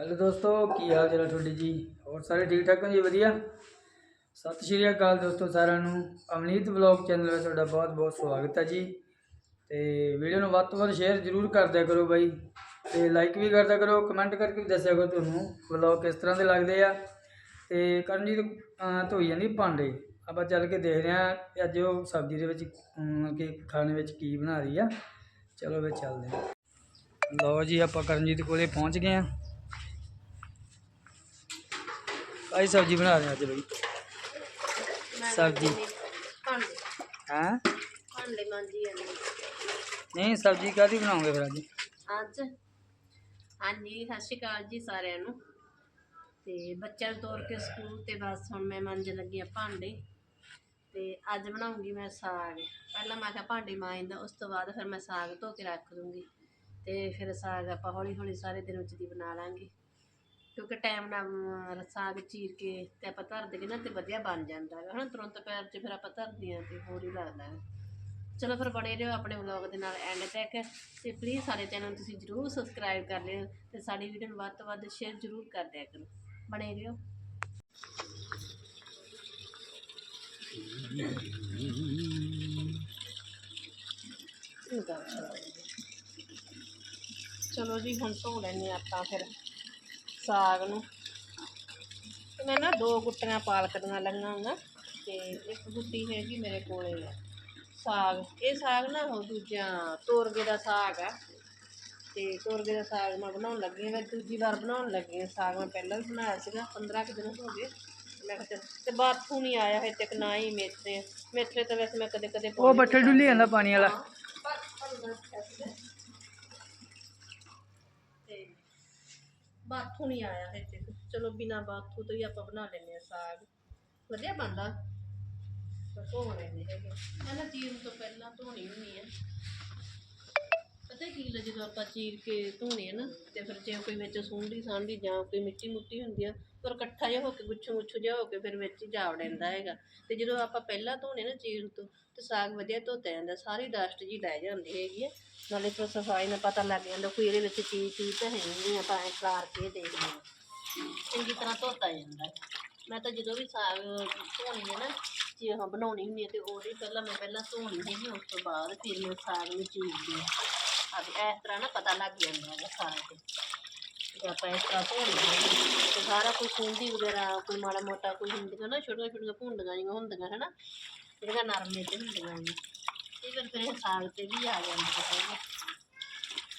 Hello ਦੋਸਤੋ, ਕੀ ਹਾਲ ਚਾਲ ਹੈ ਤੁਹਾਡੇ ਜੀ? ਹੋਰ ਸਾਰੇ ਠੀਕ ਠਾਕ ਹੋ ਜੀ? ਵਧੀਆ? ਸਤਿ ਸ਼੍ਰੀ ਅਕਾਲ ਦੋਸਤੋ ਸਾਰਿਆਂ ਨੂੰ। ਅਮਨੀਤ ਵਲੌਗ ਚੈਨਲ ਵਿੱਚ ਤੁਹਾਡਾ ਬਹੁਤ ਬਹੁਤ ਸਵਾਗਤ ਹੈ ਜੀ। ਤੇ ਵੀਡੀਓ ਨੂੰ ਵੱਧ ਤੋਂ ਵੱਧ ਸ਼ੇਅਰ ਜ਼ਰੂਰ ਕਰਦਿਆ ਕਰੋ ਬਾਈ। ਤੇ ਲਾਈਕ ਵੀ ਕਰਦਿਆ ਕਰੋ ਕਮੈਂਟ ਕਰਕੇ ਵੀ ਦੱਸਿਆ ਕਰੋ ਤੁਹਾਨੂੰ ਵਲੌਗ ਕਿਸ ਤਰ੍ਹਾਂ ਦੇ ਲੱਗਦੇ ਆ। ਤੇ ਕਰਨਜੀਤ ਧੋਈ ਜਾਂਦੀ ਭਾਂਡੇ। ਆਪਾਂ ਚੱਲ ਕੇ ਦੇਖਦੇ ਹਾਂ ਅੱਜ ਉਹ ਸਬਜ਼ੀ ਦੇ ਵਿੱਚ ਕਿ ਖਾਣੇ ਵਿੱਚ ਕੀ ਬਣਾ ਰਹੀ ਆ। ਚਲੋ ਵੀ ਚੱਲਦੇ ਹਾਂ। ਲਓ ਜੀ, ਆਪਾਂ ਕਰਨਜੀਤ ਕੋਲੇ ਪਹੁੰਚ ਗਏ ਆ ਆਈ ਸਬਜ਼ੀ ਬਣਾ ਰਹੇ ਹਾਂ ਅੱਜ ਬਈ। ਸਬਜ਼ੀ। ਭਾਂਡੇ। ਹਾਂ? ਭਾਂਡੇ ਮਾਂਜੀ ਜਾਂਦੇ। ਨਹੀਂ ਸਬਜ਼ੀ ਕਾਦੀ ਬਣਾਉਂਗੇ ਫਿਰ ਅੱਜ? ਅੱਜ? ਹਾਂਜੀ ਸਤਿ ਸ਼੍ਰੀ ਅਕਾਲ ਜੀ ਸਾਰਿਆਂ ਨੂੰ। ਤੇ ਬੱਚਿਆਂ ਨੂੰ ਤੋਰ ਕੇ ਸਕੂਲ ਤੇ ਬਸ ਹੁਣ ਮੈਂ ਮਾਂਜਣ ਲੱਗੀ ਆ ਭਾਂਡੇ। ਤੇ ਅੱਜ ਬਣਾਉਂਗੀ ਮੈਂ ਸਾਗ। ਪਹਿਲਾਂ ਮੈਂ ਕਿਹਾ ਭਾਂਡੇ ਮਾਂਜਦਾ ਉਸ ਤੋਂ ਬਾਅਦ ਫਿਰ ਮੈਂ ਸਾਗ ਧੋ ਕੇ ਰੱਖ ਦੂੰਗੀ। ਤੇ ਫਿਰ ਸਾਗ ਆਪਾਂ ਹੌਲੀ ਹੌਲੀ ਸਾਰੇ ਦਿਨ ਵਿੱਚ ਦੀ ਬਣਾ ਲਾਂਗੇ। ਕਿਉਂਕਿ ਟਾਈਮ ਨਾਲ ਅਮ, ਸਾਗ ਚੀਰ ਕੇ ਤੇ ਆਪਾਂ ਧਰ ਦੇਗੇ ਨਾ ਤੇ ਵਧੀਆ ਬਣ ਜਾਂਦਾ ਹੈ। ਹਨਾ ਤੁਰੰਤ ਪੈਰ 'ਚ ਫਿਰ ਆਪਾਂ ਧਰਦੇ ਹਾਂ ਤੇ ਹੋਰ ਹੀ ਲੱਗਦਾ ਹੈ। ਚਲੋ ਫਿਰ ਬਣੇ ਰਹੋ ਆਪਣੇ ਵਲੌਗ ਦੇ ਨਾਲ ਐਂਡ ਤੱਕ। ਤੇ ਪਲੀਜ਼ ਸਾਡੇ ਚੈਨਲ ਨੂੰ ਤੁਸੀਂ ਜਰੂਰ ਸਬਸਕ੍ਰਾਈਬ ਕਰ ਲਿਓ ਤੇ ਸਾਡੀ ਵੀਡੀਓ ਨੂੰ ਵੱਧ ਤੋਂ ਵੱਧ ਸ਼ੇਅਰ ਜਰੂਰ ਕਰ ਦਿਆ ਕਰੋ। ਬਣੇ ਰਹੋ। ਚਲੋ ਜੀ ਹੁਣ ਧੋ ਲੈਣੇ ਆਪਾਂ ਫਿਰ। ਸਾਗ ਨੂੰ। ਤੇ ਮੈਂ ਨਾ ਦੋ ਗੁੱਟੀਆਂ ਪਾਲਕ ਦੀਆਂ ਲਈਆਂ ਨਾ ਤੇ ਇੱਕ ਗੁੱਟੀ ਹੈਗੀ ਮੇਰੇ ਕੋਲੇ ਆ। ਸਾਗ ਇਹ ਸਾਗ ਨਾ ਉਹ ਦੂਜਾ ਤੋਰਗੇ ਦਾ ਸਾਗ ਆ। ਤੇ ਤੋਰਗੇ ਦਾ ਸਾਗ ਮੈਂ ਬਣਾਉਣ ਲੱਗੀ ਹਾਂ ਮੈਂ ਦੂਜੀ ਵਾਰ ਬਣਾਉਣ ਲੱਗੀ ਹਾਂ ਸਾਗ ਮੈਂ ਪਹਿਲਾਂ ਵੀ ਬਣਾਇਆ ਸੀਗਾ 15 ਕੁ ਦਿਨ ਹੋ ਗਏ। ਮੈਂ ਕਿਹਾ ਚੱਲ ਤੇ ਬਾਥੂ ਨਹੀਂ ਆਇਆ ਹੈ ਤੱਕ ਨਾ ਹੀ ਮੇਥਰੇ ਮੇਥਰੇ ਤਾਂ ਵੈਸੇ ਮੈਂ ਕਦੇ ਕਦੇ ਉਹ ਬੱਠਲ ਡੁੱਲੀ ਜਾਂਦਾ ਪਾਣੀ ਵਾਲਾ। ਬਾਥੂ ਨਹੀਂ ਆਇਆ ਹੈ ਤੱਕ। ਚਲੋ ਬਿਨਾ ਬਾਥੂ ਤੋਂ ਹੀ ਆਪਾਂ ਬਣਾ ਲੈਂਦੇ ਆ ਸਾਗ। ਵਧੀਆ ਬਣਦਾ। ਪਰ ਧੋ ਲੈਂਦੇ ਹੈਗੇ। ਮੈਂ ਨਾ ਚੀਰ ਤੋਂ ਪਹਿਲਾਂ ਧੋਣੀ ਹੁੰਦੀ ਹੈ ਪਤਾ ਕੀ ਗੱਲ ਜਦੋਂ ਆਪਾਂ ਚੀਰ ਕੇ ਧੋਣੇ ਆ ਨਾ, ਤੇ ਫਿਰ ਜੇ ਕੋਈ ਵਿੱਚ ਸੁੰਡੀ ਸਾਂਢੀ ਜਾਂ ਕੋਈ ਮਿੱਟੀ ਮੁੱਟੀ ਹੁੰਦੀ ਆ ਪਰ ਇਕੱਠਾ ਜਿਹਾ ਹੋ ਕੇ, ਗੁੱਛੂ ਗੁੱਛੂ ਜਿਹਾ ਹੋ ਕੇ ਫਿਰ ਵਿੱਚ ਹੀ ਜਾ ਵੜਦਾ ਹੈਗਾ। ਤੇ ਜਦੋਂ ਆਪਾਂ ਪਹਿਲਾਂ ਧੋਣੇ ਨਾ ਚੀਰ ਤੋਂ, ਤੇ ਸਾਗ ਵਧੀਆ ਧੋਤਾ ਜਾਂਦਾ, ਸਾਰੀ ਡਸਟ ਜੀ ਲੈ ਜਾਂਦੀ ਹੈਗੀ ਆ। ਨਾਲੇ ਫਿਰ ਸਫ਼ਾਈ ਨਾਲ ਪਤਾ ਲੱਗ ਜਾਂਦਾ, ਕੋਈ ਇਹਦੇ ਵਿੱਚ ਚੀਜ਼ ਚੀਜ਼ ਤਾਂ ਹੈ ਨਹੀਂ ਆਪਾਂ ਐਂ ਖਲਾਰ ਕੇ ਦੇਖਦੇ ਹਾਂ ਚੰਗੀ ਤਰ੍ਹਾਂ ਧੋਤਾ ਜਾਂਦਾ। ਹੈ। ਮੈਂ ਤਾਂ ਜਦੋਂ ਵੀ ਸਾਗ ਧੋਣੀ ਹੈ ਨਾ, ਜੇ ਹਾਂ ਬਣਾਉਣੀ ਹੁੰਦੀ ਹੈ ਤੇ ਉਹਦੇ ਪਹਿਲਾਂ ਮੈਂ ਪਹਿਲਾਂ ਧੋਣੀ ਹੈਗੀ ਉਸ ਤੋਂ ਬਾਅਦ ਫਿਰ ਮੈਂ ਸਾਗ ਨੂੰ ਚੀਰਦੀ ਹਾਂ ਆ ਇਸ ਤਰ੍ਹਾਂ ਨਾ ਪਤਾ ਲੱਗ ਜਾਂਦਾ ਹੈ ਸਾਗ ਤੇ ਜੇ ਆਪਾਂ ਇਸ ਤਰ੍ਹਾਂ ਧੋਣੀ ਹੈ ਤੇ ਸਾਰਾ ਕੋਈ ਸੁੰਡੀ ਵਗੈਰਾ, ਕੋਈ ਮਾੜਾ ਮੋਟਾ ਕੋਈ ਹੁੰਦੀਆਂ ਨਾ, ਛੋਟੀਆਂ ਛੋਟੀਆਂ ਭੁੰਡੀਆਂ ਜਿਹੀਆਂ ਹੁੰਦੀਆਂ, ਹਨਾ? ਜਿਹੜੀਆਂ ਨਰਮੇ ਤੇ ਹੁੰਦੀਆਂ ਨੇ। ਇਹ ਫਿਰ ਫਿਰ ਸਾਗ ਤੇ ਵੀ ਆ ਜਾਂਦੀਆਂ ਹੈਗੀਆਂ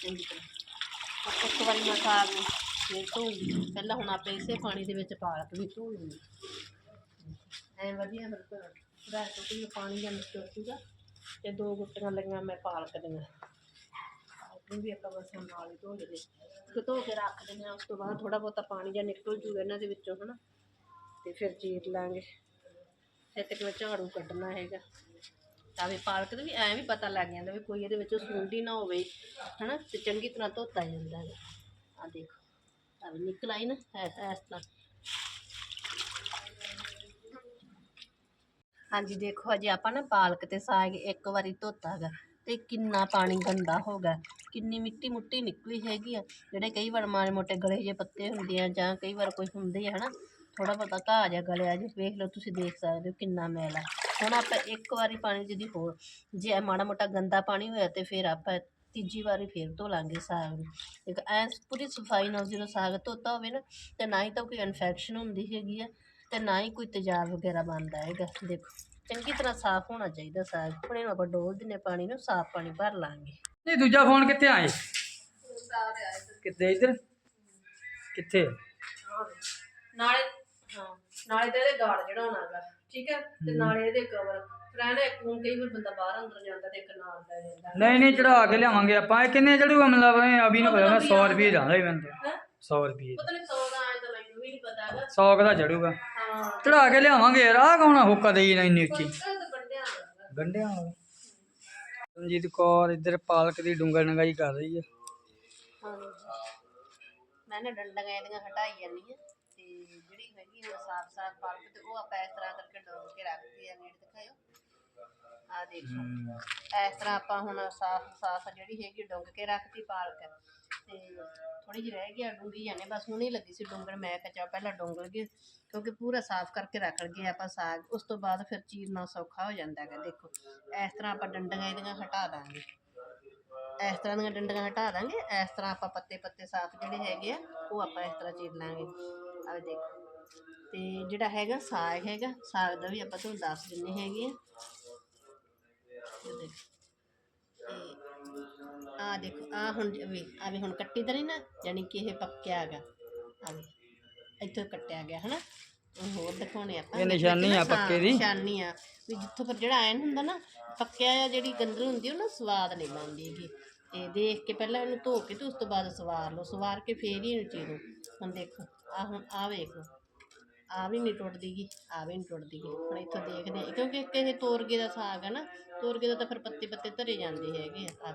ਚੰਗੀ ਤਰ੍ਹਾਂ। ਇੱਕ ਵਾਰੀ ਮੈਂ ਸਾਗ ਫਿਰ ਧੋਉਂਗੀ ਪਹਿਲਾਂ ਹੁਣ ਆਪਾਂ ਇਸੇ ਪਾਣੀ ਦੇ ਵਿੱਚ ਪਾਲਕ ਵੀ ਧੋ ਲੂੰਗੀ ਐ ਵਧੀਆ ਫਿਰ ਥੋੜਾ ਟੁੱਟੀ ਪਾਣੀ ਜਾਂ ਨਿਕਲ ਜੂਗਾ ਤੇ ਦੋ ਗੁੱਟੀਆਂ ਲਈਆਂ ਮੈਂ ਪਾਲਕ ਦੀਆਂ। ਨੂੰ ਵੀ ਆਪਾਂ ਬਸ ਹੁਣ ਨਾਲ ਹੀ ਧੋ ਲਈਏ। ਤੇ ਧੋ ਕੇ ਰੱਖ ਦਿੰਦੇ ਹਾਂ, ਉਸ ਤੋਂ ਬਾਅਦ ਥੋੜਾ ਬਹੁਤਾ ਪਾਣੀ ਜਾਂ ਨਿਕਲ ਜੂਗਾ ਇਹਨਾਂ ਦੇ ਵਿੱਚੋਂ, ਹਨਾ। ਤੇ ਫਿਰ ਚੀਰ ਲਾਂਗੇ। ਫਿਰ ਤੱਕ ਮੈਂ ਝਾੜੂ ਕੱਢਣਾ ਹੈਗਾ। ਤਾਂ ਵੀ ਪਾਲਕ ਦਾ ਵੀ ਐਂ ਵੀ ਪਤਾ ਲੱਗ ਜਾਂਦਾ ਵੀ ਕੋਈ ਇਹਦੇ ਵਿੱਚ ਸੁੰਡੀ ਨਾ ਹੋਵੇ, ਹਨਾ, ਤੇ ਚੰਗੀ ਤਰ੍ਹਾਂ ਧੋਤਾ ਜਾਂਦਾ ਹੈ ਆ ਦੇਖੋ, ਤਾਂ ਵੀ ਨਿਕਲ ਆਈ ਨਾ ਇਸ ਤਰ੍ਹਾਂ। ਹਾਂਜੀ, ਦੇਖੋ ਅਜੇ ਆਪਾਂ ਨਾ ਪਾਲਕ ਤੇ ਸਾਗ ਇੱਕ ਵਾਰੀ ਧੋਤਾ ਹੈਗਾ। ਤੇ ਕਿੰਨਾ ਪਾਣੀ ਗੰਦਾ ਹੋ ਗਿਆ। ਕਿੰਨੀ ਮਿੱਟੀ ਮੁੱਟੀ ਨਿਕਲੀ ਹੈਗੀ ਆ। ਜਿਹੜੇ ਕਈ ਵਾਰ ਮਾੜੇ ਮੋਟੇ ਗਲੇ ਜਿਹੇ ਪੱਤੇ ਹੁੰਦੇ ਆ ਜਾਂ ਕਈ ਵਾਰ ਕੋਈ ਹੁੰਦੇ ਆ ਹਨਾ ਥੋੜਾ ਬਹੁਤਾ ਘਾਹ ਜਿਹਾ ਗਲਿਆ ਜੇ, ਵੇਖ ਲਓ ਤੁਸੀਂ ਦੇਖ ਸਕਦੇ ਹੋ ਕਿੰਨਾ ਮੈਲ ਆ। ਹੁਣ ਆਪਾਂ ਇੱਕ ਵਾਰੀ ਪਾਣੀ ਜਿਹਦੀ ਹੋਰ, ਜੇ ਮਾੜਾ ਮੋਟਾ ਗੰਦਾ ਪਾਣੀ ਹੋਇਆ ਤੇ ਫਿਰ ਆਪਾਂ ਤੀਜੀ ਵਾਰੀ ਫੇਰ ਧੋ ਲਾਂਗੇ ਸਾਗ ਨੂੰ। ਇੱਕ ਐ ਪੂਰੀ ਸਫ਼ਾਈ ਨਾਲ ਜਦੋਂ ਸਾਗ ਧੋਤਾ ਹੋਵੇ ਨਾ, ਤੇ ਨਾ ਹੀ ਤਾਂ ਕੋਈ ਇਨਫੈਕਸ਼ਨ ਹੁੰਦੀ ਹੈਗੀ ਆ, ਤੇ ਨਾ ਹੀ ਕੋਈ ਤੇਜ਼ਾਬ ਵਗੈਰਾ ਬਣਦਾ ਹੈਗਾ, ਦੇਖੋ। ਚੰਗੀ ਤਰ੍ਹਾਂ ਸਾਫ਼ ਹੋਣਾ ਚਾਹੀਦਾ ਸਾਗ। ਹੁਣ ਇਹਨੂੰ ਆਪਾਂ ਡੋਲ ਦਿੰਨੇ ਪਾਣੀ ਨੂੰ ਸਾਫ਼ ਪਾਣੀ ਭਰ ਲਾਂਗੇ। ਨਹੀਂ ਦੂਜਾ ਫੋਨ ਕਿੱਥੇ ਆਏ ਕਿੱਥੇ ਇੱਧਰ? ਕਿੱਥੇ? ਨਾਲੇ ਹਾਂ ਨਾਲੇ ਤੇ ਇਹਦੇ ਗਾੜ ਚੜਾਉਣਾਗਾ ਠੀਕ ਹੈ? ਤੇ ਨਾਲੇ ਇਹਦੇ ਕਵਰ ਫਰੈਂਡ ਇੱਕ ਨੂੰ ਕਈ ਵਾਰ ਬੰਦਾ ਬਾਹਰ ਅੰਦਰ ਜਾਂਦਾ ਤੇ ਇੱਕ ਨਾਲ ਲੈ ਜਾਂਦਾ। ਨਹੀਂ ਨਹੀਂ ਚੜਾ ਕੇ ਲਿਆਵਾਂਗੇ ਆਪਾਂ। ਇਹ ਕਿੰਨੇ ਚੜੂਗਾ ਮਤਲਬ? ਇਹ ਅਭੀ ਨੂੰ ਪਤਾ ਮੈਂ 100 ਰੁਪਏ ਜਾਂਦਾ ਹੀ ਮੈਨੂੰ ਹੈ? 100 ਰੁਪਏ। ਪਤਾ ਨਹੀਂ ਸੌ ਦਾ ਆਇਆ ਤਾਂ ਮੈਨੂੰ ਵੀ ਪਤਾ ਹੈਗਾ। 100 ਦਾ ਚੜੂਗਾ। ਹਾਂ। ਚੜਾ ਕੇ ਲਿਆਵਾਂਗੇ ਯਾਰ ਕੌਣ ਆ ਹੁੱਕਾ ਦੇਈ ਨਾ ਇੰਨੀ ਉੱਚੀ? ਇਹ ਤਾਂ ਬੰਦਿਆਂ ਦਾ ਗੰਢਿਆਂ ਵਾਲਾ। ਰਣਜੀਤ ਕੌਰ ਇੱਧਰ ਪਾਲਕ ਦੀ ਡੁੰਗਲ ਨੰਗਾਈ ਕਰ ਰਹੀ ਹੈ ਮੈਂ ਨਾ ਡੰਡੀਆਂ ਇਹਦੀਆਂ ਹਟਾਈ ਜਾਂਦੀ ਆ ਤੇ ਜਿਹੜੀ ਹੈਗੀ ਉਹ ਸਾਫ਼ ਸਾਫ਼ ਪਾਲਕ ਤੇ ਉਹ ਆਪਾਂ ਇਸ ਤਰ੍ਹਾਂ ਕਰਕੇ ਡੋਲ ਕੇ ਰੱਖਦੀ ਆ ਨੇੜੇ ਦਿਖਾਇਓ। ਆ ਦੇਖੋ। ਇਸ ਤਰ੍ਹਾਂ ਆਪਾਂ ਹੁਣ ਸਾਫ਼ ਸਾਫ਼ ਜਿਹੜੀ ਹੈਗੀ ਡੁੰਗ ਕੇ ਰੱਖਤੀ ਪਾਲਕ। ਤੇ ਥੋੜੀ ਜਿਹੀ ਰਹਿ ਗਿਆ ਡੂੰਗੀ ਜਾਣੇ, ਬਸ ਹੁਣੇ ਲੱਗੀ ਸੀ ਡੁੰਗਣ ਮੈਂ ਕਿਹਾ ਚੱਲ ਪਹਿਲਾਂ ਡੁੰਗ ਲਈਏ, ਕਿਉਂਕਿ ਪੂਰਾ ਸਾਫ਼ ਕਰਕੇ ਰੱਖ ਲਈਏ ਆਪਾਂ ਸਾਗ, ਉਸ ਤੋਂ ਬਾਅਦ ਫਿਰ ਚੀਰਨਾ ਸੌਖਾ ਹੋ ਜਾਂਦਾ ਹੈਗਾ, ਦੇਖੋ, ਇਸ ਤਰ੍ਹਾਂ ਆਪਾਂ ਡੰਡੀਆਂ ਇਹਦੀਆਂ ਹਟਾ ਦਾਂਗੇ। ਇਸ ਤਰ੍ਹਾਂ ਦੀਆਂ ਡੰਡੀਆਂ ਹਟਾ ਦਾਂਗੇ, ਇਸ ਤਰ੍ਹਾਂ ਆਪਾਂ ਪੱਤੇ ਪੱਤੇ ਸਾਫ਼ ਜਿਹੜੇ ਹੈਗੇ ਆ, ਉਹ ਆਪਾਂ ਇਸ ਤਰ੍ਹਾਂ ਚੀਰ ਲਾਂਗੇ। ਆਹ ਦੇਖੋ, ਤੇ ਜਿਹੜਾ ਹੈਗਾ ਸਾਗ ਹੈਗਾ, ਸਾਗ ਦਾ ਵੀ ਆਪਾਂ ਤੁਹਾਨੂੰ ਦੱਸ ਦਿੰਨੇ ਹੈਗੇ ਆ। ਦੇਖੋ। ਆ ਦੇਖੋ ਆ ਹੁਣ ਵੀ ਆ ਵੀ ਹੁਣ ਕੱਟੀ ਤਾਂ ਨਹੀਂ ਨਾ ਯਾਨੀ ਕਿ ਇਹ ਪੱਕਿਆ ਹੈਗਾ। ਆ ਵੀ ਇੱਥੋਂ ਕੱਟਿਆ ਗਿਆ ਹਨਾ? ਹੁਣ ਹੋਰ ਦਿਖਾਉਣੇ ਆਪਾਂ। ਇਹ ਨਿਸ਼ਾਨੀ ਆ ਪੱਕੇ ਦੀ। ਨਿਸ਼ਾਨੀ ਆ। ਵੀ ਜਿੱਥੋਂ ਪਰ ਜਿਹੜਾ ਐਨ ਹੁੰਦਾ ਨਾ ਪੱਕਿਆ ਆ ਜਿਹੜੀ ਗੰਦਲ ਹੁੰਦੀ ਉਹ ਨਾ ਸਵਾਦ ਨਹੀਂ ਬਣਦੀ ਹੈਗੀ। ਤੇ ਦੇਖ ਕੇ ਪਹਿਲਾਂ ਇਹਨੂੰ ਧੋ ਕੇ ਤੇ ਉਸ ਤੋਂ ਬਾਅਦ ਸਵਾਰ ਲਓ। ਸਵਾਰ ਕੇ ਫੇਰ ਹੀ ਇਹਨੂੰ ਚੀਰੋ। ਹੁਣ ਦੇਖੋ ਆ ਹੁਣ ਆ ਵੇਖੋ ਆ ਵੀ ਨਹੀਂ ਟੁੱਟਦੀ ਗੀ ਆ ਵੀ ਨਹੀਂ ਟੁੱਟਦੀ ਗੀ। ਹੁਣ ਇੱਥੋਂ ਦੇਖਦੇ ਕਿਉਂਕਿ ਇੱਕ ਇਹ ਤੋਰਗੇ ਦਾ ਸਾਗ ਹੈ ਨਾ ਤੋਰਗੇ ਦਾ ਤਾਂ ਫਿਰ ਪੱਤੇ ਪੱਤੇ ਧਰੇ ਜਾਂਦੇ ਹੈਗੇ ਆ।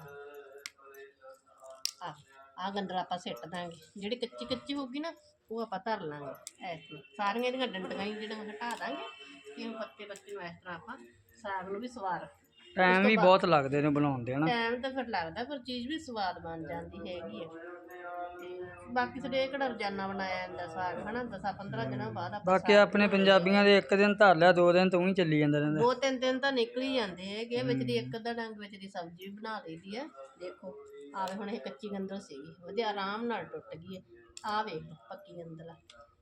ਆ ਆ ਗੰਦਲਾ ਆਪਾਂ ਸਿੱਟ ਦਾਂਗੇ। ਜਿਹੜੀ ਕੱਚੀ ਕੱਚੀ ਹੋਊਗੀ ਨਾ ਉਹ ਆਪਾਂ ਧਰ ਲਾਂਗੇ ਐਸ ਤਰ੍ਹਾਂ। ਸਾਰੀਆਂ ਇਹਦੀਆਂ ਡੰਡੀਆਂ ਹੀ ਜਿਹੜੀਆਂ ਹਟਾ ਦਾਂਗੇ ਇਹ ਪੱਤੇ ਪੱਤੇ ਨੂੰ ਇਸ ਤਰ੍ਹਾਂ ਆਪਾਂ ਸਾਗ ਨੂੰ ਵੀ ਸਵਾਰ ਟਾਈਮ ਵੀ ਬਹੁਤ ਲੱਗਦੇ ਨੇ ਬਣਾਉਣ ਦੇ ਹਨਾ? ਟਾਈਮ ਤਾਂ ਫਿਰ ਲੱਗਦਾ ਪਰ ਚੀਜ਼ ਵੀ ਸਵਾਦ ਬਣ ਜਾਂਦੀ ਹੈਗੀ ਆ। ਤੇ ਬਾਕੀ ਸਾਡੇ ਇਹ ਕਿਹੜਾ ਰੋਜ਼ਾਨਾ ਬਣਾਇਆ ਜਾਂਦਾ ਸਾਗ ਹਨਾ? 10 15 ਦਿਨਾਂ ਬਾਅਦ ਆਪਾਂ ਬਾਕੀ ਆਪਣੇ ਪੰਜਾਬੀਆਂ ਦੇ ਇੱਕ ਦਿਨ ਧਰ ਲਿਆ ਦੋ ਦਿਨ ਤੋਂ ਹੀ ਚੱਲੀ ਜਾਂਦਾ ਰਹਿੰਦਾ। ਦੋ ਤਿੰਨ ਦਿਨ ਤਾਂ ਨਿਕਲ ਹੀ ਜਾਂਦੇ ਹੈਗੇ ਵਿੱਚ ਦੀ ਇੱਕ ਅੱਧਾ ਡੰਗ ਵਿੱਚ ਦੀ ਸਬਜ਼ੀ ਵੀ ਬਣਾ ਲਈਦੀ ਹੈ ਦੇਖੋ। ਆਵੇ ਹੁਣ ਇਹ ਕੱਚੀ ਗੰਦਲ ਸੀਗੀ। ਵਧੀਆ ਆਰਾਮ ਨਾਲ ਟੁੱਟ ਗਈ ਹੈ ਆ ਵੇਖ ਲਓ ਪੱਕੀ ਗੰਦਲ ਆ।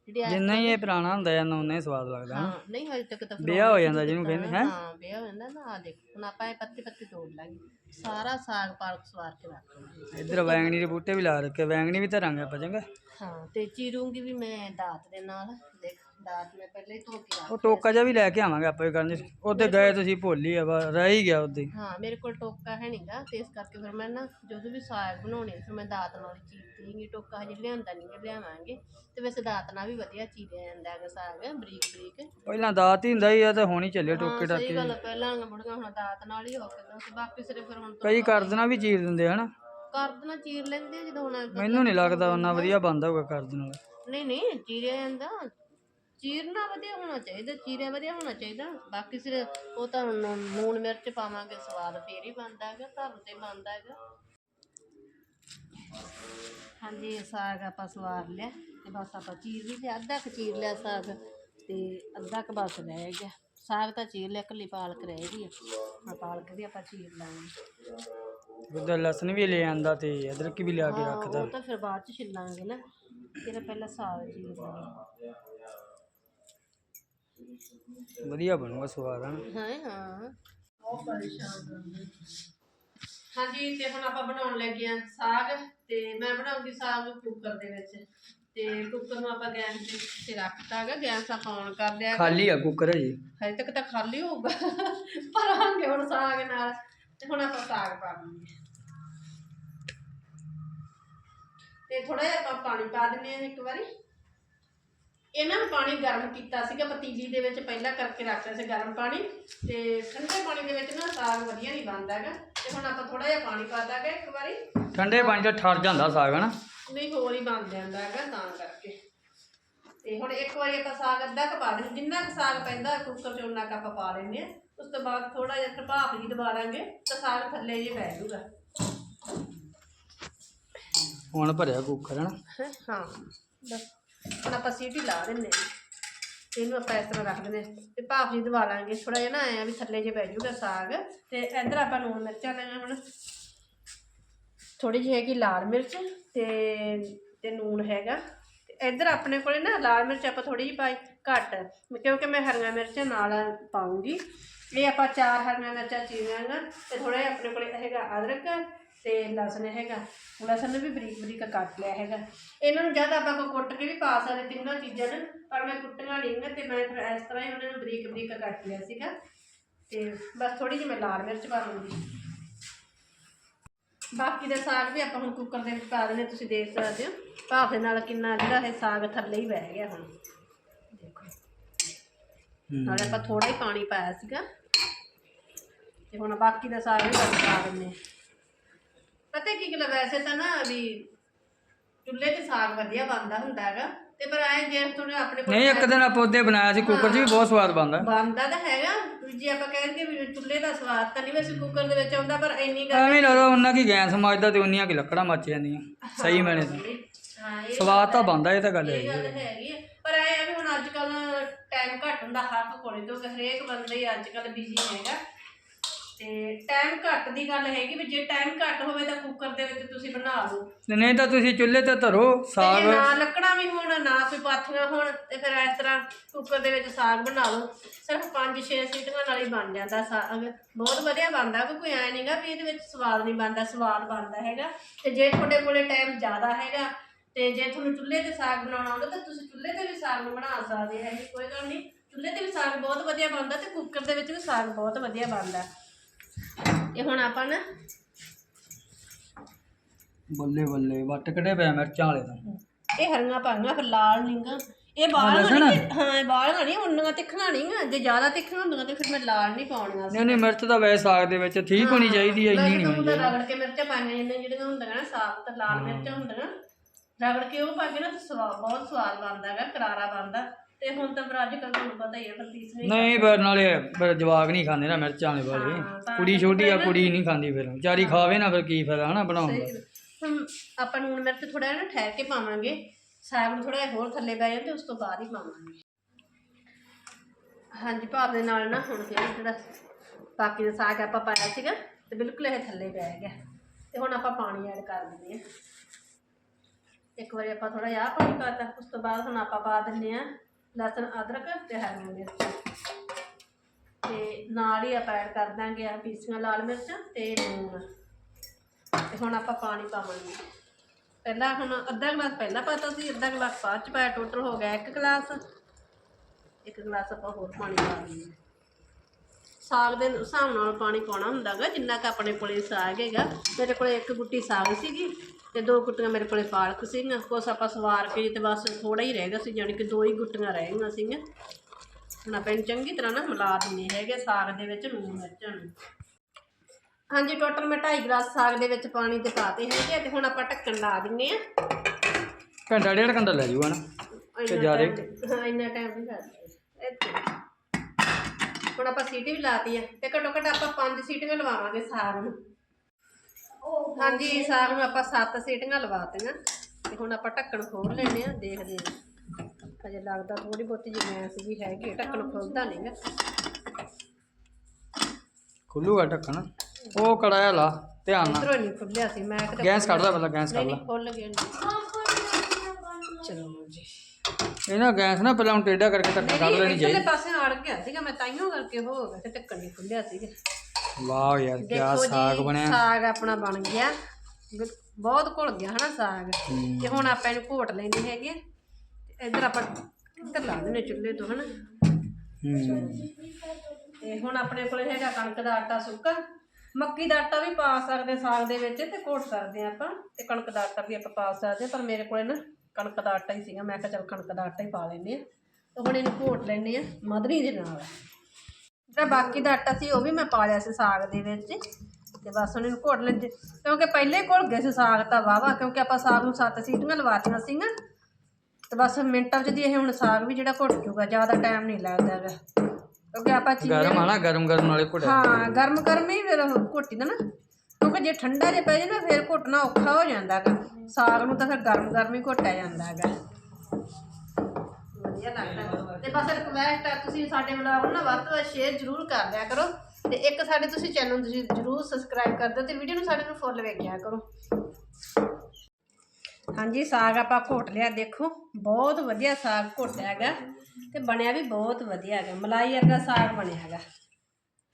ਜਿਹੜੀ ਆ- ਜਿੰਨਾ ਹੀ ਇਹ ਪੁਰਾਣਾ ਹੁੰਦਾ ਜਾਂਦਾ ਉਨਾ ਹੀ ਸਵਾਦ ਲੱਗਦਾ ਹਾਂ ਨਹੀਂ ਹਜੇ ਤੱਕ ਤਾਂ ਵਿਆਹ ਹੋ ਜਾਂਦਾ ਜਿਹਨੂੰ ਕਹਿੰਦੇ ਹੈ? ਹਾਂ ਵਿਆਹ ਹੋ ਜਾਂਦਾ ਨਾ ਆ ਦੇਖੋ ਹੁਣ ਆਪਾਂ ਇਹ ਪੱਤੇ ਪੱਤੇ ਤੋੜ ਲਾਂਗੇ। ਸਾਰਾ ਸਾਗ ਪਾਲਕ ਸਵਾਰ ਕੇ ਰੱਖ ਲਾਂਗੇ ਇੱਧਰ ਵੈਂਗਣੀ ਦੇ ਬੂਟੇ ਵੀ ਲਾ ਰੱਖੇ ਵੈਂਗਣੀ ਵੀ ਧਰਾਂਗੇ ਆਪਾਂ ਚੰਗਾ। ਹਾਂ ਤੇ ਚੀਰੂੰਗੀ ਵੀ ਮੈਂ ਦਾਤ ਦੇ ਨਾਲ ਦੇਖ। ਦਾਤ ਮੈਂ ਪਹਿਲੇ ਹੀ ਧੋ ਕੇ ਰੱਖ ਉਹ ਟੋਕਾ ਜਿਹਾ ਵੀ ਲੈ ਕੇ ਆਵਾਂਗੇ ਆਪਾਂ ਇਹ ਕਰਨ ਉਹਦੇ ਗਏ ਤੁਸੀਂ ਭੁੱਲ ਹੀ ਆ ਵਾ ਰਹਿ ਹੀ ਗਿਆ ਉਹਦੇ ਹਾਂ। ਮੇਰੇ ਕੋਲ ਟੋਕਾ ਹੈ ਨਹੀਂਗਾ ਤੇ ਇਸ ਕਰਕੇ ਫਿਰ ਮੈਂ ਨਾ ਜਦੋਂ ਵੀ ਸਾਗ ਬਣਾਉਣੇ ਫਿਰ ਮੈਂ ਦਾਤ ਨਾਲ ਹੀ ਚੀਰਦੀ ਹੈਗੀ ਟੋਕਾ ਹਜੇ ਲਿਆਂਦਾ ਨਹੀਂ ਗਾ, ਲਿਆਵਾਂਗੇ। ਤੇ ਵੈਸੇ ਦਾਤ ਨਾਲ ਵੀ ਵਧੀਆ ਚੀਰਿਆ ਜਾਂਦਾ ਹੈਗਾ ਸਾਗ ਬਰੀਕ ਬਰੀਕ। ਪਹਿਲਾਂ ਦਾਤ ਹੀ ਹੁੰਦਾ ਹੀ ਆ ਤੇ ਹੁਣ ਹੀ ਚੱਲੇ ਹਾਂ ਟੋਕੇ ਸਹੀ ਟਾਕੇ। ਗੱਲ ਆ, ਪਹਿਲਾਂ ਵਾਲੀਆਂ ਬੁੜੀਆਂ ਹੁਣ ਦਾਤ ਨਾਲ ਹੀ ਹੋ ਕੇ ਤੇ ਬਾਕੀ ਸਿਰੇ ਫਿਰ ਹੁਣ ਕਈ ਕਰਦਣਾ ਵੀ ਚੀਰ ਦਿੰਦੇ ਹਨਾ? ਕਰਦਣਾ ਚੀਰ ਲੈਂਦੇ ਆ ਜਦੋਂ ਹੁਣ ਮੈਨੂੰ ਨਹੀਂ ਲੱਗਦਾ ਉਹਨਾਂ ਵਧੀਆ ਬਣਦਾ ਹੋਊਗਾ ਕਰਦ ਨਾਲ। ਨਹੀਂ ਨਹੀਂ ਚੀਰਿਆ ਜਾਂਦਾ। ਚੀਰਨਾ ਵਧੀਆ ਹੋਣਾ ਚਾਹੀਦਾ ਚੀਰਿਆ ਵਧੀਆ ਹੋਣਾ ਚਾਹੀਦਾ। ਬਾਕੀ ਸਿਰ ਉਹ ਤਾਂ ਨੂੰ- ਲੂਣ ਮਿਰਚ ਪਾਵਾਂਗੇ ਸਵਾਦ ਫੇਰ ਹੀ ਬਣਦਾ ਹੈਗਾ ਧਰਨ ਤੇ ਬਣਦਾ ਹੈਗਾ। ਹਾਂਜੀ ਇਹ ਸਾਗ ਆਪਾਂ ਸਵਾਰ ਲਿਆ ਤੇ ਬਸ ਆਪਾਂ ਚੀਰ ਵੀ ਲਿਆ ਅੱਧਾ ਕੁ ਚੀਰ ਲਿਆ ਸਾਗ ਤੇ ਅੱਧਾ ਕੁ ਬਸ ਰਹਿ ਗਿਆ। ਸਾਗ ਤਾਂ ਚੀਰ ਲਿਆ ਕੱਲੀ ਪਾਲਕ ਰਹਿ ਗਈ ਆ ਪਾਲਕ ਵੀ ਆਪਾਂ ਚੀਰ ਲਾਂਗੇ। ਉਧਰ ਲਸਣ ਵੀ ਲੈ ਆਂਦਾ ਤੇ ਅਦਰਕ ਵੀ ਲਿਆ ਕੇ ਹਾਂ, ਰੱਖਦਾ। ਉਹ ਤਾਂ ਫਿਰ ਬਾਅਦ ਚ ਛਿੱਲਾਂਗੇ ਨਾ ਤੇਰਾ ਪਹਿਲਾਂ ਸਾਗ ਚੀਰ ਲਾਂਗੇ। ਵਧੀਆ ਬਣੂਗਾ ਸਵਾਦ ਹਨਾ ਹਾਂ ਹਾਂ। ਹਾਂਜੀ ਤੇ ਹੁਣ ਆਪਾਂ ਬਣਾਉਣ ਲੱਗੇ ਆ ਸਾਗ ਤੇ ਮੈਂ ਬਣਾਉਂਗੀ ਸਾਗ ਨੂੰ ਕੁੱਕਰ ਦੇ ਵਿੱਚ। ਤੇ ਕੁੱਕਰ ਨੂੰ ਆਪਾਂ ਗੈਸ ਦੇ ਉੱਤੇ ਰੱਖਤਾ ਹੈਗਾ ਗੈਸ ਆਪਾਂ ਔਨ ਕਰ ਲਿਆ। ਖਾਲੀ ਆ ਕੁੱਕਰ ਜੀ ਹਜੇ ਤੱਕ ਤਾਂ ਖਾਲੀ ਹੋਊਗਾ। ਭਰਾਂਗੇ ਹੁਣ ਸਾਗ ਨਾਲ। ਤੇ ਹੁਣ ਆਪਾਂ ਸਾਗ ਪਾ ਦਿੰਦੇ ਤੇ ਥੋੜਾ ਜਿਹਾ ਆਪਾਂ ਪਾਣੀ ਪਾ ਦਿੰਦੇ ਆ ਇੱਕ ਵਾਰੀ। ਇਹਨਾਂ ਨੂੰ ਪਾਣੀ ਗਰਮ ਕੀਤਾ ਸੀਗਾ ਪਤੀਲੀ ਦੇ ਵਿੱਚ ਪਹਿਲਾਂ ਕਰਕੇ ਰੱਖ ਲਿਆ ਸੀ ਗਰਮ ਪਾਣੀ ਤੇ ਠੰਡੇ ਪਾਣੀ ਦੇ ਵਿੱਚ ਨਾ ਸਾਗ ਵਧੀਆ ਨਹੀਂ ਬਣਦਾ ਹੈਗਾ। ਤੇ ਹੁਣ ਆਪਾਂ ਥੋੜਾ ਜਿਹਾ ਪਾਣੀ ਪਾ ਦਾਂਗੇ ਇੱਕ ਵਾਰੀ। ਠੰਡੇ ਪਾਣੀ ਚ ਠਰ ਜਾਂਦਾ ਸਾਗ ਹਨਾ? ਨਹੀਂ ਹੋਰ ਹੀ ਬਣ ਜਾਂਦਾ ਹੈਗਾ ਤਾਂ ਕਰਕੇ। ਤੇ ਹੁਣ ਇੱਕ ਵਾਰੀ ਆਪਾਂ ਸਾਗ ਅੱਧਾ ਕੁ ਪਾ ਦੇਣਾ ਜਿੰਨਾ ਕੁ ਸਾਗ ਪੈਂਦਾ ਕੁੱਕਰ 'ਚ ਉਨਾ ਕੁ ਆਪਾਂ ਪਾ ਲੈਂਦੇ ਆ ਉਸ ਤੋਂ ਬਾਅਦ ਥੋੜਾ ਜਿਹਾ ਭਾਫ ਜੀ ਦਬਾ ਲਾਂਗੇ ਤਾਂ ਸਾਗ ਥੱਲੇ ਜੇ ਬਹਿ ਜਾਊਗਾ। ਹੁਣ ਭਰਿਆ ਕੁੱਕਰ ਹਨਾ? ਹੈਂ? ਹਾਂ ਬਸ ਹੁਣ ਆਪਾਂ ਸੀਟੀ ਲਾ ਦਿੰਦੇ ਹਾਂ। ਤੇ ਇਹਨੂੰ ਆਪਾਂ ਇਸ ਤਰ੍ਹਾਂ ਰੱਖ ਦਿੰਦੇ ਹਾਂ ਤੇ ਭਾਫ ਜੀ ਦਵਾ ਲਾਂਗੇ। ਥੋੜਾ ਜਿਹਾ ਨਾ ਆਇਆ ਵੀ ਥੱਲੇ ਜੇ ਪੈ ਜਾਊਗਾ ਸਾਗ। ਤੇ ਇੱਧਰ ਆਪਾਂ ਲੂਣ ਮਿਰਚਾਂ ਲੈਣਾ ਹੁਣ। ਥੋੜੀ ਜਿਹੀ ਹੈਗੀ ਲਾਲ ਮਿਰਚ ਤੇ ਤੇ ਨੂਣ ਹੈਗਾ। ਤੇ ਇੱਧਰ ਆਪਣੇ ਕੋਲੇ ਨਾ ਲਾਲ ਮਿਰਚ ਆਪਾਂ ਥੋੜੀ ਜਿਹੀ ਪਾਈ ਘੱਟ। ਕਿਉਂਕਿ ਮੈਂ ਹਰੀਆਂ ਮਿਰਚਾਂ ਨਾਲ ਪਾਉਂਗੀ। ਇਹ ਆਪਾਂ ਚਾਰ ਹਰੀਆਂ ਮਿਰਚਾਂ ਚੀਰਾਂਗਾ ਤੇ ਥੋੜਾ ਜਿਹਾ ਆਪਣੇ ਕੋਲੇ ਹੈਗਾ ਅਦਰਕ ਤੇ ਲਸਣ ਹੈਗਾ। ਲਸਣ ਨੂੰ ਵੀ ਬਰੀਕ ਬਰੀਕ ਕੱਟ ਲਿਆ ਹੈਗਾ। ਇਹਨਾਂ ਨੂੰ ਜਦ ਆਪਾਂ ਕੋ ਕੁੱਟ ਕੇ ਵੀ ਪਾ ਸਕਦੇ ਤਿੰਨੋਂ ਚੀਜ਼ਾਂ ਨੂੰ, ਪਰ ਮੈਂ ਕੁੱਟੀਆਂ ਨਹੀਂ ਗਾ ਤੇ ਮੈਂ ਫਿਰ ਇਸ ਤਰ੍ਹਾਂ ਹੀ ਉਹਨਾਂ ਨੂੰ ਬਰੀਕ ਬਰੀਕ ਕੱਟ ਲਿਆ ਸੀਗਾ। ਤੇ ਬਸ ਥੋੜੀ ਜਿਹੀ ਮੈਂ ਲਾਲ ਮਿਰਚ ਪਾ ਲੂੰਗੀ ਬਾਕੀ ਦਾ ਸਾਗ ਵੀ ਆਪਾਂ ਹੁਣ ਕੁੱਕਰ ਦੇ ਵਿੱਚ ਪਾ ਦਿੰਦੇ ਤੁਸੀਂ ਦੇਖ ਸਕਦੇ ਹੋ। ਭਾਫ ਦੇ ਨਾਲ ਕਿੰਨਾ ਜਿਹੜਾ ਇਹ ਸਾਗ ਥੱਲੇ ਹੀ ਬਹਿ ਗਿਆ ਹੁਣ। ਨਾਲੇ ਆਪਾਂ ਥੋੜਾ ਹੀ ਪਾਣੀ ਪਾਇਆ ਸੀਗਾ। ਤੇ ਹੁਣ ਬਾਕੀ ਦਾ ਵੀ ਵਿੱਚ ਪਾ ਹਾਂ। ਪਤਾ ਕੀ ਗੱਲ ਵੈਸੇ ਤਾਂ ਨਾ ਵੀ ਚੁੱਲ੍ਹੇ ਤੇ ਸਾਗ ਵਧੀਆ ਬਣਦਾ ਹੁੰਦਾ ਹੈਗਾ ਤੇ ਪਰ ਐ ਜੇ ਤੁਹਾਨੂੰ ਆਪਣੇ ਕੋਲ ਨਹੀਂ ਇੱਕ ਦਿਨ ਆਪਾਂ ਉਹਦੇ ਬਣਾਇਆ ਸੀ ਕੁੱਕਰ 'ਚ ਵੀ ਬਹੁਤ ਸਵਾਦ ਬਣਦਾ। ਬਣਦਾ ਤਾਂ ਹੈਗਾ ਜੇ ਆਪਾਂ ਕਹਿੰਦੇ ਵੀ ਚੁੱਲ੍ਹੇ ਦਾ ਸਵਾਦ ਤਾਂ ਨਹੀਂ ਵੈਸੇ ਕੁੱਕਰ ਦੇ ਵਿੱਚ ਆਉਂਦਾ ਪਰ ਇੰਨੀ ਗੱਲ ਐਵੇਂ ਲੱਗਦਾ ਉਹਨਾਂ ਕੀ ਗੈਸ ਮੱਚਦਾ ਤੇ ਉਨੀਆਂ ਕੀ ਲੱਕੜਾਂ ਮੱਚ ਜਾਂਦੀਆਂ ਸਹੀ ਮੈਨੇ ਤਾਂ। ਹਾਂ ਇਹ ਸਵਾਦ ਤਾਂ ਬਣਦਾ ਇਹ ਤਾਂ ਗੱਲ ਇਹ ਹੈ ਗੱਲ ਹੈਗੀ ਆ। ਪਰ ਇਹ ਆ ਵੀ ਹੁਣ ਅੱਜ ਕੱਲ ਟਾਈਮ ਘੱਟ ਹੁੰਦਾ ਹਰ ਕੋਲੇ ਤੋਂ ਹਰੇਕ ਬੰਦਾ ਹੀ ਅੱਜ ਕੱਲ ਬਿਜ਼ੀ ਹੈਗਾ। ਤੇ ਟਾਈਮ ਘੱਟ ਦੀ ਗੱਲ ਹੈਗੀ ਵੀ ਜੇ ਟਾਈਮ ਘੱਟ ਹੋਵੇ ਤਾਂ ਕੁੱਕਰ ਦੇ ਵਿੱਚ ਤੁਸੀਂ ਬਣਾ ਲਓ। ਨਹੀਂ ਤਾਂ ਤੁਸੀਂ ਚੁੱਲ੍ਹੇ ਤੇ ਧਰੋ ਸਾਗ। ਨਾ ਲੱਕੜਾਂ ਵੀ ਹੋਣ ਨਾ ਕੋਈ ਪਾਥੀਆਂ ਹੋਣ ਤੇ ਫਿਰ ਇਸ ਤਰ੍ਹਾਂ ਕੁੱਕਰ ਦੇ ਵਿੱਚ ਸਾਗ ਬਣਾ ਲਓ। ਸਿਰਫ 5-6 ਸੀਟੀਆਂ ਨਾਲ ਹੀ ਬਣ ਜਾਂਦਾ ਸਾਗ। ਬਹੁਤ ਵਧੀਆ ਬਣਦਾ ਕੋਈ ਐ ਨਹੀਂਗਾ ਵੀ ਇਹਦੇ ਵਿੱਚ ਸਵਾਦ ਨਹੀਂ ਬਣਦਾ ਸਵਾਦ ਬਣਦਾ ਹੈਗਾ। ਤੇ ਜੇ ਤੁਹਾਡੇ ਕੋਲੇ ਟਾਈਮ ਜ਼ਿਆਦਾ ਹੈਗਾ ਤੇ ਜੇ ਤੁਹਾਨੂੰ ਚੁੱਲ੍ਹੇ ਤੇ ਸਾਗ ਬਣਾਉਣਾ ਆਉਂਦਾ ਤਾਂ ਤੁਸੀਂ ਚੁੱਲ੍ਹੇ ਤੇ ਵੀ ਸਾਗ ਨੂੰ ਬਣਾ ਸਕਦੇ ਹੈਗੇ ਕੋਈ ਗੱਲ ਨਹੀਂ ਚੁੱਲ੍ਹੇ ਤੇ ਵੀ ਸਾਗ ਬਹੁਤ ਵਧੀਆ ਬਣਦਾ ਤੇ ਕੁੱਕਰ ਦੇ ਵਿੱਚ ਵੀ ਸਾਗ ਬਹੁਤ ਵਧੀਆ ਬਣਦਾ। ਇਹ ਹੁਣ ਆਪਾਂ ਨਾ ਬੱਲੇ ਬੱਲੇ ਵੱਟ ਕੱਢੇ ਪਿਆ ਮਿਰਚਾਂ ਵਾਲੇ ਤਾਂ। ਇਹ ਹਰੀਆਂ ਪਾਈਆਂ ਫਿਰ ਲਾਲ ਨਿੰਗਾ। ਇਹ ਬਾਲ ਨਹੀਂ ਹਾਂ ਇਹ ਬਾਲ ਨਹੀਂ ਉਹਨਾਂ ਤਿੱਖਣਾ ਨਹੀਂ ਜੇ ਜ਼ਿਆਦਾ ਤਿੱਖਣਾ ਹੁੰਦੀਆਂ ਤੇ ਫਿਰ ਮੈਂ ਲਾਲ ਨਹੀਂ ਪਾਉਣੀਆਂ ਨਹੀਂ ਨਹੀਂ ਮਿਰਚ ਤਾਂ ਵੈਸੇ ਸਾਗ ਦੇ ਵਿੱਚ ਠੀਕ ਹੋਣੀ ਚਾਹੀਦੀ ਹੈ ਇੰਨੀ ਨਹੀਂ ਤਾਂ ਰਗੜ ਕੇ ਮਿਰਚਾਂ ਪਾਈਆਂ ਜਾਂਦੀਆਂ ਜਿਹੜੀਆਂ ਹੁੰਦੀਆਂ ਨਾ ਸਾਫ਼ ਤੇ ਲਾਲ ਮਿਰਚਾਂ ਹੁੰਦੀਆਂ ਰਗੜ ਕੇ ਉਹ ਪਾ ਕੇ ਨਾ ਤੇ ਸਵਾਦ ਬਹੁਤ ਸਵਾਦ ਬਣਦਾ ਹੈਗਾ ਕਰਾਰਾ ਬਣਦਾ। ਤੇ ਹੁਣ ਤਾਂ ਫਿਰ ਅੱਜ ਕੱਲ੍ਹ ਤੁਹਾਨੂੰ ਪਤਾ ਹੀ ਹੈ ਫਿਰ ਤੀਸਰੇ ਨਹੀਂ ਫਿਰ ਨਾਲੇ ਫਿਰ ਜਵਾਕ ਨਹੀਂ ਖਾਂਦੇ ਨਾ ਮਿਰਚਾਂ ਵਾਲੇ ਵਾਲੇ। ਹਾਂ, ਤਾਂ ਕੁੜੀ ਛੋਟੀ ਆ ਕੁੜੀ ਨਹੀਂ ਖਾਂਦੀ ਫਿਰ। ਵਿਚਾਰੀ ਖਾਵੇ ਨਾ ਫਿਰ ਕੀ ਫਾਇਦਾ ਹਨਾ ਬਣਾਉਣ ਦਾ? ਹੁਣ ਆਪਾਂ ਨੂਣ ਮਿਰਚ ਥੋੜਾ ਨਾ ਠਹਿਰ ਕੇ ਪਾਵਾਂਗੇ। ਸਾਗ ਨੂੰ ਥੋੜਾ ਹੋਰ ਥੱਲੇ ਬਹਿ ਜਾਂਦੇ ਉਸ ਤੋਂ ਬਾਅਦ ਹੀ ਪਾਵਾਂਗੇ। ਹਾਂਜੀ ਭਾਪ ਦੇ ਨਾਲ ਨਾ ਹੁਣ ਫਿਰ ਜਿਹੜਾ ਬਾਕੀ ਦਾ ਸਾਗ ਆਪਾਂ ਪਾਇਆ ਸੀਗਾ ਤੇ ਬਿਲਕੁਲ ਇਹ ਥੱਲੇ ਬਹਿ ਗਿਆ। ਤੇ ਹੁਣ ਆਪਾਂ ਪਾਣੀ ਐਡ ਕਰ ਦਿੰਦੇ ਆ ਇੱਕ ਵਾਰੀ ਆਪਾਂ ਥੋੜਾ ਜਿਹਾ ਪਾਣੀ ਪਾਤਾ ਉਸ ਤੋਂ ਬਾਅਦ ਹੁਣ ਆਪਾਂ ਪਾ ਦਿੰਦੇ ਆ ਲਸਣ, ਅਦਰਕ ਤੇ ਹਰੀ ਮਿਰਚ। ਤੇ ਨਾਲ ਹੀ ਆਪਾਂ ਐਡ ਕਰ ਦਾਂਗੇ ਆ ਪੀਸੀਆਂ ਲਾਲ ਮਿਰਚਾਂ ਤੇ ਲੂਣ। ਤੇ ਹੁਣ ਆਪਾਂ ਪਾਣੀ ਪਾਵਾਂਗੇ। ਪਹਿਲਾਂ ਹੁਣ ਅੱਧਾ ਗਲਾਸ ਪਹਿਲਾਂ ਪਾਤਾ ਸੀ, ਅੱਧਾ ਗਲਾਸ ਬਾਅਦ ਚ ਪਾਇਆ ਟੋਟਲ ਹੋ ਗਿਆ ਇੱਕ ਗਲਾਸ। ਇੱਕ ਗਲਾਸ ਆਪਾਂ ਹੋਰ ਪਾਣੀ ਪਾ ਦਿੰਦੇ ਹਾਂ। ਸਾਗ ਦੇ ਹਿਸਾਬ ਨਾਲ ਪਾਣੀ ਪਾਉਣਾ ਹੁੰਦਾਗਾ ਜਿੰਨਾ ਕ ਆਪਣੇ ਕੋਲੇ ਸਾਗ ਹੈਗਾ। ਮੇਰੇ ਕੋਲੇ ਇੱਕ ਗੁੱਟੀ ਸਾਗ ਸੀਗੀ ਤੇ ਦੋ ਗੁੱਟੀਆਂ ਮੇਰੇ ਕੋਲੇ ਪਾਲਕ ਸੀਗੀਆਂ। ਕੁਛ ਆਪਾਂ ਸਵਾਰ ਕੇ ਤੇ ਬਸ ਥੋੜਾ ਹੀ ਰਹਿ ਗਿਆ ਸੀ ਜਾਣੀ ਕਿ ਦੋ ਹੀ ਗੁੱਟੀਆਂ ਰਹਿ ਗਈਆਂ ਸੀਗੀਆਂ। ਹੁਣ ਆਪਾਂ ਇਹਨੂੰ ਚੰਗੀ ਤਰ੍ਹਾਂ ਨਾ ਮਿਲਾ ਦਿੰਦੇ ਹੈਗੇ ਸਾਗ ਦੇ ਵਿੱਚ ਲੂਣ ਮਿਰਚਾਂ ਨੂੰ। ਹਾਂਜੀ ਟੋਟਲ ਮੈਂ 2.5 ਗਲਾਸ ਸਾਗ ਦੇ ਵਿੱਚ ਪਾਣੀ ਦੇ ਪਾਤੇ ਹੈਗੇ ਤੇ ਹੁਣ ਆਪਾਂ ਢੱਕਣ ਲਾ ਦਿੰਨੇ ਆ। ਘੰਟਾ ਡੇਢ ਘੰਟਾ ਲੈ ਜੂਗਾ ਨਾ। ਇੰਨਾ ਜ਼ਿਆਦੇ? ਇੰਨਾ ਟਾਈਮ ਨਹੀਂ ਲੱਗਦਾ ਇੱਥੇ। ਹੁਣ ਆਪਾਂ ਸੀਟੀ ਵੀ ਲਾਤੀ ਆ ਤੇ ਘੱਟੋ ਘੱਟ ਆਪਾਂ ਪੰਜ ਸੀਟੀਆਂ ਲਵਾਵਾਂਗੇ ਸਾਗ ਨੂੰ। ਹਾਂਜੀ ਸਾਗ ਨੂੰ ਆਪਾਂ ਸੱਤ ਸੀਟੀਆਂ ਲਵਾਤੀਆਂ ਤੇ ਹੁਣ ਆਪਾਂ ਢੱਕਣ ਖੋਲ ਲੈਣੇ ਆ ਦੇਖਦੇ ਆ। ਅਜੇ ਲੱਗਦਾ ਥੋੜੀ ਬਹੁਤੀ ਜਿਹੀ ਗੈਸ ਵੀ ਹੈਗੀ ਢੱਕਣ ਖੁੱਲਦਾ ਨਹੀਂਗਾ ਖੁੱਲੂਗਾ ਢੱਕਣ? ਉਹ ਕੜਾਇਆ ਲਾ ਧਿਆਨ ਨਾਲ। ਇਧਰੋਂ ਨਹੀਂ ਖੁੱਲਿਆ ਸੀ ਮੈਂ ਕਿਤੇ ਗੈਸ ਕੱਢਦਾ ਪਹਿਲਾਂ ਗੈਸ ਕੱਢ ਨਹੀਂ ਲਾ ਨਹੀਂ ਖੁੱਲ ਗਿਆ। ਚਲੋ ਜੀ। ਇਹ ਨਾ ਗੈਸ ਨਾ ਪਹਿਲਾਂ ਹੁਣ ਟੇਢਾ ਕਰਕੇ ਢੱਕਣ ਕੱਢ ਲੈਣੀ ਚਾਹੀਦੀ। ਪਾਸੇ ਅੜ ਗਿਆ ਸੀਗਾ ਮੈਂ ਤਾਈਓ ਕਰਕੇ ਹੋ ਗਿਆ ਤੇ ਢੱਕਣ ਨਹੀਂ ਖੁੱਲਿਆ ਸੀਗਾ। ਵਾਹ ਯਾਰ ਕੀ ਦੇਖੋ ਸਾਗ ਜੀ ਬਣਿਆ। ਸਾਗ ਆਪਣਾ ਬਣ ਗਿਆ। ਬਿਲ- ਬਹੁਤ ਘੁਲ ਗਿਆ ਹਨਾ ਸਾਗ। ਤੇ ਹੁਣ ਆਪਾਂ ਇਹਨੂੰ ਘੋਟ ਲੈਣੇ ਹੈਗੇ ਆ। ਤੇ ਇੱਧਰ ਆਪਾਂ ਇੱਧਰ ਲਾ ਦਿੰਦੇ ਚੁੱਲ੍ਹੇ ਤੋਂ ਹਨਾ। ਹੂੰ। ਤੇ ਹੁਣ ਆਪਣੇ ਕੋਲੇ ਹੈਗਾ ਕਣਕ ਦਾ ਆਟਾ ਸੁੱਕਾ। ਮੱਕੀ ਦਾ ਆਟਾ ਵੀ ਪਾ ਸਕਦੇ ਸਾਗ ਦੇ ਵਿੱਚ ਤੇ ਘੋਟ ਸਕਦੇ ਆ ਆਪਾਂ। ਤੇ ਕਣਕ ਦਾ ਆਟਾ ਵੀ ਆਪਾਂ ਪਾ ਸਕਦੇ ਆ ਪਰ ਮੇਰੇ ਕੋਲੇ ਨਾ ਕਣਕ ਦਾ ਆਟਾ ਹੀ ਸੀਗਾ। ਮੈਂ ਕਿਹਾ ਚਲ ਕਣਕ ਦਾ ਆਟਾ ਹੀ ਪਾ ਲੈਂਦੇ ਆ ਤੇ ਹੁਣ ਇਹਨੂੰ ਘੋਟ ਲੈਣੇ ਆ ਮਧਰੀ ਦੇ ਨਾਲ। ਜਿਹੜਾ ਬਾਕੀ ਦਾ ਆਟਾ ਸੀ ਉਹ ਵੀ ਮੈਂ ਪਾ ਲਿਆ ਸੀ ਸਾਗ ਦੇ ਵਿੱਚ। ਤੇ ਬਸ ਹੁਣ ਇਹਨੂੰ ਘੋਟ ਲੈਂਦੇ ਕਿਉਂਕਿ ਪਹਿਲੇ ਘੁਲ ਗਏ ਸੀ ਸਾਗ ਤਾਂ ਵਾਵਾ ਕਿਉਂਕਿ ਆਪਾਂ ਸਾਗ ਨੂੰ ਸੱਤ ਸੀਟੀਆਂ ਲਵਾਤੀਆਂ ਸੀਗੀਆਂ। ਤੇ ਬਸ ਮਿੰਟਾਂ ਵਿੱਚ ਦੀ ਇਹ ਹੁਣ ਸਾਗ ਵੀ ਜਿਹੜਾ ਘੁੱਟ ਜੂਗਾ ਜ਼ਿਆਦਾ ਟਾਈਮ ਨਹੀਂ ਲੱਗਦਾ ਹੈਗਾ। ਕਿਉਂਕਿ ਆਪਾਂ ਚੀਜ਼ਾਂ ਗਰਮ ਆ ਨਾ ਗਰਮ ਗਰਮ ਨਾਲੇ ਘੁੱਟਿਆ। ਹਾਂ ਗਰਮ ਗਰਮ ਹੀ ਫਿਰ ਘੁੱਟੀ ਦਾ ਨਾ। ਕਿਉਂਕਿ ਜੇ ਠੰਡਾ ਜੇ ਪੈ ਜੇ ਨਾ ਫਿਰ ਘੁੱਟਣਾ ਔਖਾ ਹੋ ਜਾਂਦਾ ਹੈਗਾ ਸਾਗ ਨੂੰ ਤਾਂ ਫਿਰ ਗਰਮ ਗਰਮ ਹੀ ਘੁੱਟਿਆ ਜਾਂਦਾ ਹੈਗਾ ਵਧੀਆ ਲੱਗਦਾ। ਤੇ ਬਸ ਰਿਕਵੈਸਟ ਹੈ ਤੁਸੀਂ ਸਾਡੇ ਵਲੌਗ ਨੂੰ ਨਾ ਵੱਧ ਤੋਂ ਵੱਧ ਸ਼ੇਅਰ ਜ਼ਰੂਰ ਕਰ ਦਿਆ ਕਰੋ। ਤੇ ਇੱਕ ਸਾਡੇ ਤੁਸੀਂ ਚੈਨਲ ਨੂੰ ਤੁਸੀਂ ਜ਼ਰੂਰ ਸਬਸਕ੍ਰਾਈਬ ਕਰ ਦਿਓ ਤੇ ਵੀਡੀਓ ਨੂੰ ਸਾਡੇ ਨੂੰ ਫੁੱਲ ਵੇਖਿਆ ਕਰੋ। ਹਾਂਜੀ ਸਾਗ ਆਪਾਂ ਘੋਟ ਲਿਆ ਦੇਖੋ। ਬਹੁਤ ਵਧੀਆ ਸਾਗ ਘੋਟਿਆ ਹੈਗਾ ਤੇ ਬਣਿਆ ਵੀ ਬਹੁਤ ਵਧੀਆ ਹੈਗਾ। ਮਲਾਈ ਵਰਗਾ ਸਾਗ ਬਣਿਆ ਹੈਗਾ।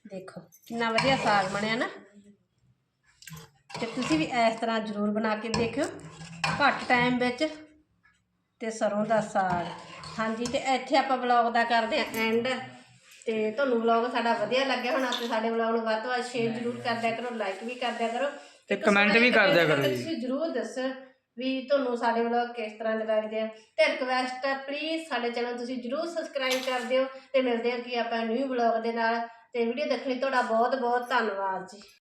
ਦੇਖੋ ਕਿੰਨਾ ਵਧੀਆ ਸਾਗ ਬਣਿਆ ਨਾ। ਤੇ ਤੁਸੀਂ ਵੀ ਇਸ ਤਰ੍ਹਾਂ ਜ਼ਰੂਰ ਬਣਾ ਕੇ ਦੇਖਿਓ। ਘੱਟ ਟਾਈਮ ਵਿੱਚ ਤੇ ਸਰੋਂ ਦਾ ਸਾਗ। ਹਾਂਜੀ ਤੇ ਇੱਥੇ ਆਪਾਂ ਵਲੌਗ ਦਾ ਕਰਦੇ ਹਾਂ ਐਂਡ ਤੇ ਤੁਹਾਨੂੰ ਵਲੌਗ ਸਾਡਾ ਵਧੀਆ ਲੱਗਿਆ ਹੋਣਾ ਤੇ ਸਾਡੇ ਵਲੌਗ ਨੂੰ ਵੱਧ ਤੋਂ ਵੱਧ ਸ਼ੇਅਰ ਜ਼ਰੂਰ ਕਰ ਦਿਆ ਕਰੋ ਲਾਈਕ ਵੀ ਕਰ। ਦਿਆ ਕਰੋ ਤੇ ਸੋਹਣਾ ਵੀ ਕਰ ਦਿਆ ਜਿਹਾ ਕਰੋ ਜੀ। ਤੁਸੀਂ ਜ਼ਰੂਰ ਦੱਸੋ ਵੀ ਤੁਹਾਨੂੰ ਸਾਡੇ ਵਲੌਗ ਕਿਸ ਤਰ੍ਹਾਂ ਦੇ ਲੱਗਦੇ ਆ। ਤੇ ਰਿਕਵੈਸਟ ਹੈ ਪਲੀਜ਼ ਸਾਡੇ ਚੈਨਲ ਤੁਸੀਂ ਜ਼ਰੂਰ ਸਬਸਕ੍ਰਾਈਬ ਕਰ ਦਿਓ ਤੇ ਮਿਲਦੇ ਹਾਂ ਕਿ ਆਪਾਂ ਨਿਊ ਵਲੌਗ ਦੇ ਨਾਲ। ਤੇ ਵੀਡੀਓ ਦੇਖਣ ਲਈ ਤੁਹਾਡਾ ਬਹੁਤ ਬਹੁਤ ਧੰਨਵਾਦ ਜੀ।